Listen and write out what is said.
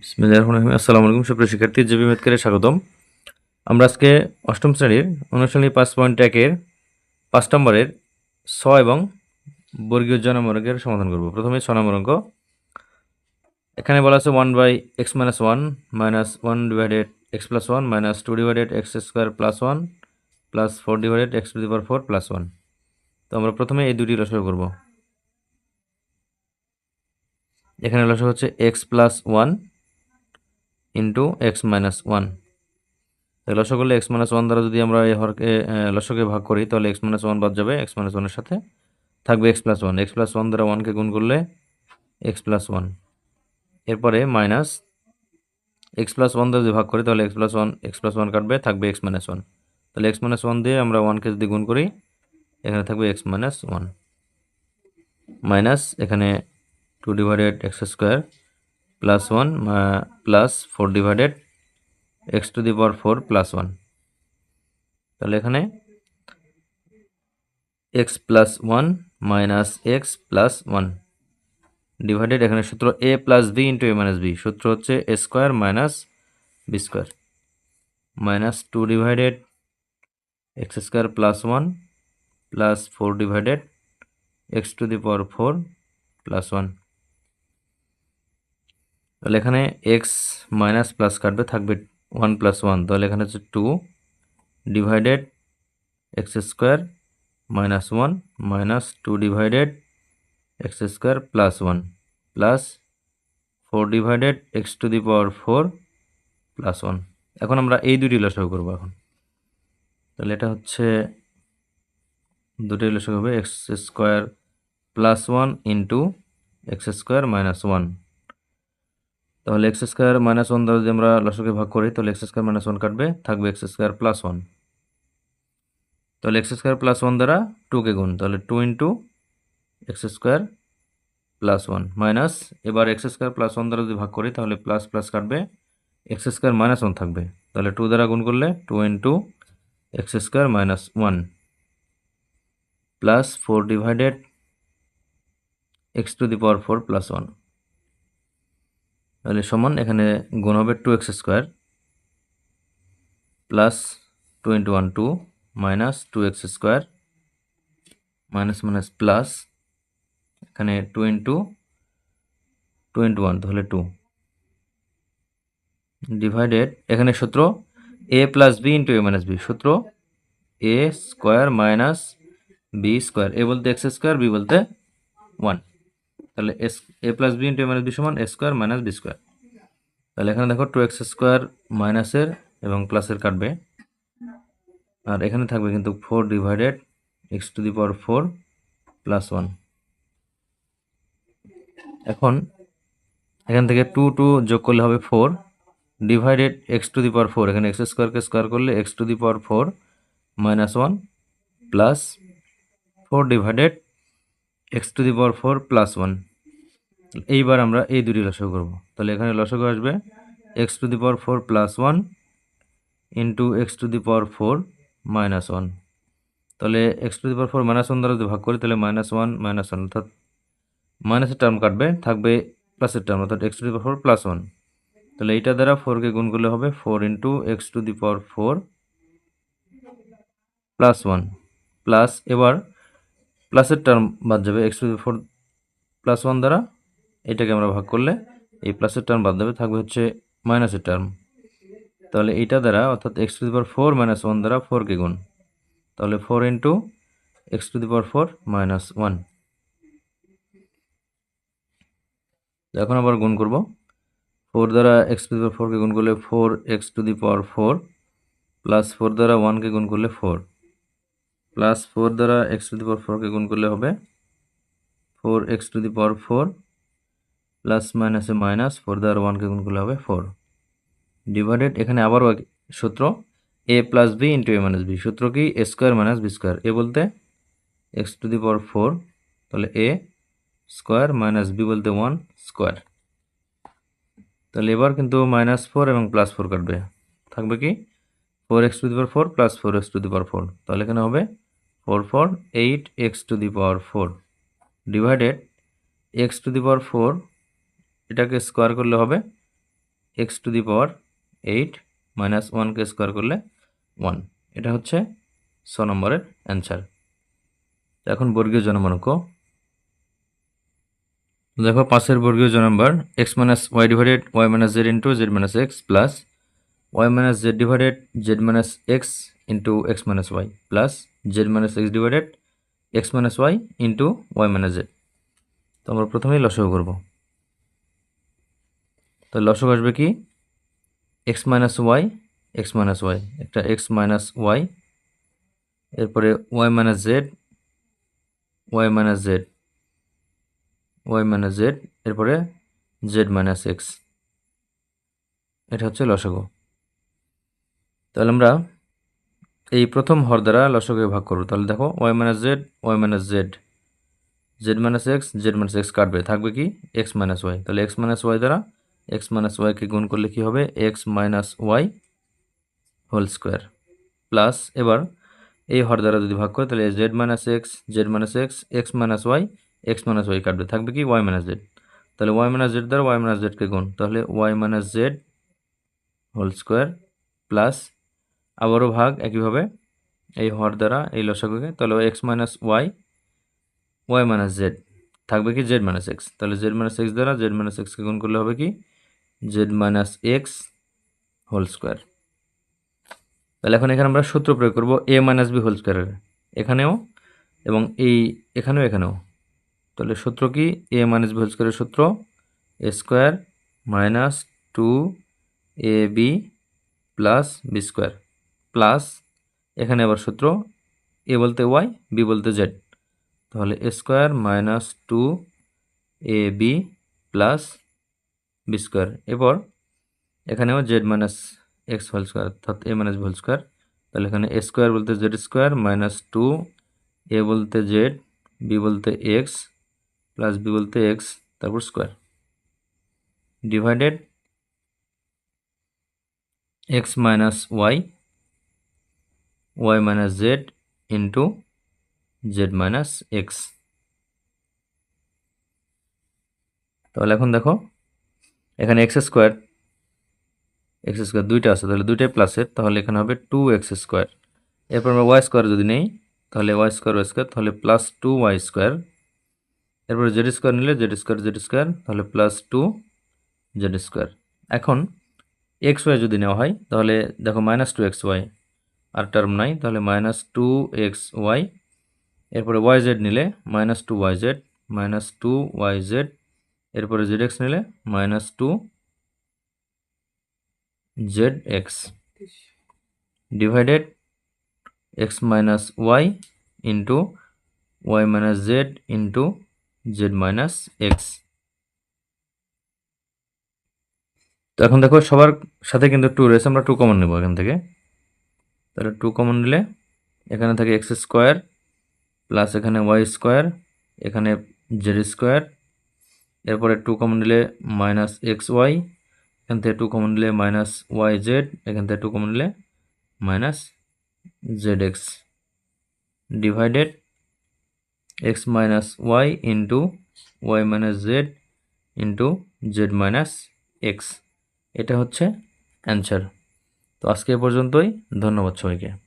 বিসমিল্লাহির রহমানির রহিম। আসসালামু আলাইকুম, সুপ্রিয় শিক্ষার্থী, জেবি মেদকারে স্বাগতম। আমরা আজকে অষ্টম শ্রেণির অনুশীলনী পাঁচ পয়েন্ট একের পাঁচ নম্বরের ছ এবং বর্গীয় জ অঙ্কের সমাধান করব। প্রথমে ছ নম্বর অঙ্ক। এখানে বলা আছে one by x minus one minus one divided x plus one minus two divided x square plus one plus four divided x to the power four plus one তো আমরা প্রথমে এই দুটি লসাগু করব। এখানে লসাগু হচ্ছে x plus one into x minus one লসক করলে এক্স মাইনাস ওয়ান দ্বারা যদি আমরা এই হরকে আহ, লসকে ভাগ করি তাহলে এক্স মাইনাস ওয়ান বাদ যাবে এক্স মাইনাস ওয়ানের সাথে থাকবে x plus one x plus one দ্বারা ওয়ানকে গুণ করলে এক্স প্লাস ওয়ান এরপরে মাইনাস এক্স প্লাস ওয়ান দ্বারা যদি ভাগ করি তাহলে x plus one x plus one কাটবে থাকবে এক্স মাইনাস ওয়ান তাহলে এক্স মাইনাস ওয়ান দিয়ে আমরা ওয়ানকে যদি গুণ করি এখানে থাকবে এক্স মাইনাস ওয়ান মাইনাস এখানে two divided x square plus one plus four divided x to the power four plus one তাহলে এখানে x plus one minus x plus one divided এখানে সূত্র a plus b into a minus b সূত্র হচ্ছে a square minus b square minus two divided x square plus one plus four divided x to the power four plus one তাহলে এখানে x minus plus কাটবে, থাকবে one plus one তাহলে এখানে হচ্ছে two divided x square minus one minus two divided x square plus one plus four divided x to the power four plus one এখন আমরা এই দুটি লসাগু করব এখন। তাহলে এটা হচ্ছে দুটি লসাগু হবে x square plus one into x square minus one তাহলে এক্স স্কোয়ার মাইনাস ওয়ান দ্বারা যদি আমরা লসকে ভাগ করি, তাহলে এক্স স্কোয়ার মাইনাস ওয়ান কাটবে, থাকবে এক্স স্কোয়ার প্লাস ওয়ান তাহলে এক্স স্কোয়ার প্লাস ওয়ান দ্বারা টুকে গুণ, তাহলে two into x square plus one minus এবার এক্স স্কোয়ার প্লাস ওয়ান দ্বারা যদি ভাগ করি, তাহলে প্লাস প্লাস কাটবে এক্স স্কোয়ার মাইনাস ওয়ান থাকবে। তাহলে টু দ্বারা গুণ করলে two into x square minus one plus four divided x to the power four plus one তাহলে সমান এখানে গুণ হবে two x square plus two into one two minus two x square minus minus plus এখানে two into two into one তাহলে two divided এখানে সূত্র a plus b into a minus b সূত্র a square minus b square a বলতে x square b বলতে one তাহলে as a plus b into a minus b সমান a square minus b square তাহলে এখানে দেখো টু এক্স স্কোয়ার মাইনাসের এবং প্লাসের কাটবে। আর এখানে থাকবে কিন্তু four divided x to the power four plus one এখন এখান থেকে টু টু যোগ করলে হবে four divided x to the power four এখানে এক্স স্কোয়ারকে স্কোয়ার করলে x to the power four minus one plus four divided x to the power four plus one এইবার আমরা এই দুটি লসগু করব। তাহলে এখানে লসগু আসবে x to the power four plus one into x to the power four minus one তাহলে x to the power four minus one দ্বারা যদি ভাগ করি, তাহলে মাইনাস ওয়ান মাইনাস ওয়ান অর্থাৎ মাইনাসের টার্ম কাটবে, থাকবে প্লাসের টার্ম অর্থাৎ x to the power four plus one তাহলে এইটা দ্বারা ফোরকে গুণ করলে হবে four into x to the power four plus one plus এবার প্লাসের টার্ম বাদ যাবে x to the four plus one দ্বারা। এটাকে আমরা ভাগ করলে এই প্লাসের টার্ম বাদ দেবে, থাকবে হচ্ছে মাইনাসের টার্ম তাহলে এইটা দ্বারা, অর্থাৎ x to the power four minus one দ্বারা ফোরকে গুণ। তাহলে four into x to the power four minus one এখন আবার গুণ করব। ফোর দ্বারা এক্স টু দি পাওয়ার ফোরকে গুণ করলে four x to the power four plus four দ্বারা ওয়ানকে গুণ করলে ফোর প্লাস ফোর দ্বারা এক্স টু দি পাওয়ার ফোরকে গুণ করলে হবে four x to the power four plus মাইনাসে মাইনাস ফোর দ্বারা ওয়ানকে গুণ করলে হবে ফোর ডিভাইডেড এখানে আবারও সূত্র a plus b into a minus b সূত্র কি? A square minus b square a বলতে x to the power four তাহলে এ স্কোয়ার মাইনাস বি বলতে ওয়ান স্কোয়ার তাহলে এবার কিন্তু মাইনাস ফোর এবং প্লাস ফোর কাটবে। থাকবে কি? Four x to the power four plus four x to the power four তাহলে এখানে হবে four four eight x to the power four divided x to the power four এটাকে square করলে হবে x to the power eight minus ওয়ানকে square করলে one এটা হচ্ছে ছ নম্বরের অ্যান্সার এখন বর্গীয় জনমানক দেখো পাঁচের বর্গীয় জন number x minus y divided y minus z into z minus x plus y minus z divided z minus x into x minus y plus z minus x divided x minus y into y minus z তো আমরা প্রথমেই লসক করব। তো লসক আসবে কি? X minus y x minus y একটা এক্স মাইনাস ওয়াই এরপরে y minus z y minus z y minus z এরপরে জেড মাইনাস এক্স এটা হচ্ছে লসাগু তাহলে আমরা এই প্রথম হর দ্বারা লসকে ভাগ করব। তাহলে দেখো y minus z y minus z z minus x z minus x কাটবে। থাকবে কি? এক্স মাইনাস ওয়াই তাহলে এক্স মাইনাস ওয়াই দ্বারা এক্স মাইনাস ওয়াইকে গুণ করলে কি হবে? X minus y whole square plus এবার এই হর দ্বারা যদি ভাগ করে, তাহলে z minus x z minus x x minus y x minus y কাটবে। থাকবে কি? ওয়াই মাইনাস জেড তাহলে ওয়াই মাইনাস জেড দ্বারা ওয়াই মাইনাস জেডকে গুণ। তাহলে y minus z whole square plus আবারও ভাগ একইভাবে এই হর দ্বারা এই লসাগুকে। তাহলে x minus y y minus z থাকবে কি? জেড মাইনাস এক্স তাহলে জেড মাইনাস এক্স দ্বারা জেড মাইনাস এক্সকে গুণ করলে হবে কি? Z minus x whole square তাহলে এখন এখানে আমরা সূত্র প্রয়োগ করব এ মাইনাস বি হোল স্কোয়ারের এখানেও এবং এই এখানেও এখানেও। তাহলে সূত্র কি? এ মাইনাস বি হোল স্কোয়ারের সূত্র a square minus two a b plus b square plus এখানে আবার সূত্র এ বলতে ওয়াই বি বলতে জেড তাহলে a square minus two a b plus b square এরপর এখানেও z minus x whole square অর্থাৎ এ মাইনাস হোল স্কোয়ার তাহলে এখানে এ স্কোয়ার বলতে z square minus two a বলতে জেড বি বলতে এক্স প্লাস বি বলতে এক্স তারপর square divided x minus y y minus z into z minus x তাহলে এখন দেখো এখানে এক্স স্কোয়ার এক্স স্কোয়ার দুইটা আছে, তাহলে দুইটাই প্লাসের তাহলে এখানে হবে টু এক্স স্কোয়ার। এরপর আমরা ওয়াই স্কোয়ার যদি নেই, তাহলে ওয়াই স্কোয়ার ওয়াই স্কোয়ার, তাহলে প্লাস টু ওয়াই স্কোয়ার। এরপরে জেড স্কোয়ার নিলে জেড স্কোয়ার জেড স্কোয়ার, তাহলে প্লাস টু জেড স্কোয়ার। এখন এক্স ওয়াই যদি নেওয়া হয়, তাহলে দেখো মাইনাস টু এক্স ওয়াই আর টার্ম নাই, তাহলে মাইনাস টু এক্স ওয়াই এরপরে ওয়াই জেড নিলে minus two y z minus two y z এরপরে জেড এক্স নিলে minus two z x divided x minus y into y minus z into z minus x তো এখন দেখো সবার সাথে কিন্তু টু রয়েছে, আমরা টু কমন নেব এখান থেকে। তাহলে টু কমন নিলে এখানে থাকে এক্স স্কোয়ার প্লাস এখানে ওয়াই স্কোয়ার এখানে জেড স্কোয়ার এরপরে টু কমন নিলে মাইনাস এক্স ওয়াই এখান থেকে টু কমন নিলে মাইনাস ওয়াই জেড এখান থেকে টু কমন নিলে minus z x divided x minus y into y minus z into z minus x এটা হচ্ছে অ্যান্সার তো আজকে পর্যন্তই, ধন্যবাদ সবাইকে।